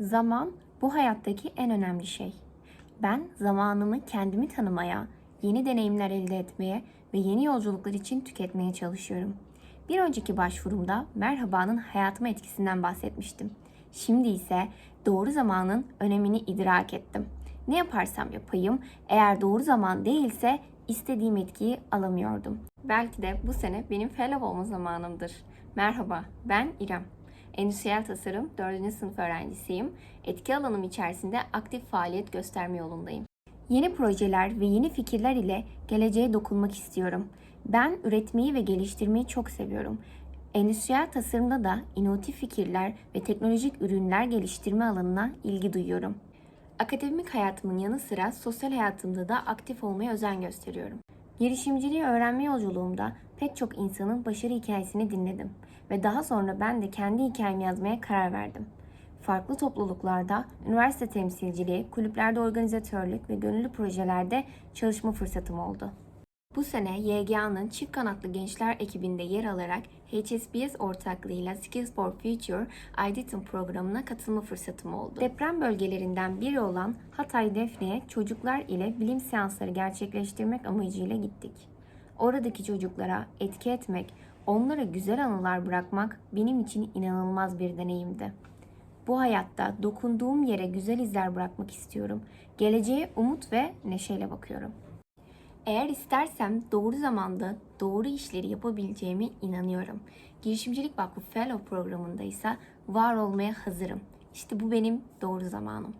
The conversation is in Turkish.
Zaman bu hayattaki en önemli şey. Ben zamanımı kendimi tanımaya, yeni deneyimler elde etmeye ve yeni yolculuklar için tüketmeye çalışıyorum. Bir önceki başvurumda merhabanın hayatıma etkisinden bahsetmiştim. Şimdi ise doğru zamanın önemini idrak ettim. Ne yaparsam yapayım, eğer doğru zaman değilse istediğim etkiyi alamıyordum. Belki de bu sene benim fellow olma zamanımdır. Merhaba, ben İrem. Endüstriyel tasarım 4. sınıf öğrencisiyim. Etki alanım içerisinde aktif faaliyet gösterme yolundayım. Yeni projeler ve yeni fikirler ile geleceğe dokunmak istiyorum. Ben üretmeyi ve geliştirmeyi çok seviyorum. Endüstriyel tasarımda da inovatif fikirler ve teknolojik ürünler geliştirme alanına ilgi duyuyorum. Akademik hayatımın yanı sıra sosyal hayatımda da aktif olmaya özen gösteriyorum. Girişimciliği öğrenme yolculuğumda pek çok insanın başarı hikayesini dinledim ve daha sonra ben de kendi hikayemi yazmaya karar verdim. Farklı topluluklarda, üniversite temsilciliği, kulüplerde organizatörlük ve gönüllü projelerde çalışma fırsatım oldu. Bu sene YGA'nın çift kanatlı gençler ekibinde yer alarak HSBS ortaklığıyla Skills for Future Aydın programına katılma fırsatım oldu. Deprem bölgelerinden biri olan Hatay Defne'ye çocuklar ile bilim seansları gerçekleştirmek amacıyla gittik. Oradaki çocuklara etki etmek, onlara güzel anılar bırakmak benim için inanılmaz bir deneyimdi. Bu hayatta dokunduğum yere güzel izler bırakmak istiyorum. Geleceğe umut ve neşeyle bakıyorum. Eğer istersem doğru zamanda doğru işleri yapabileceğime inanıyorum. Girişimcilik Vakfı Fellow programında ise var olmaya hazırım. İşte bu benim doğru zamanım.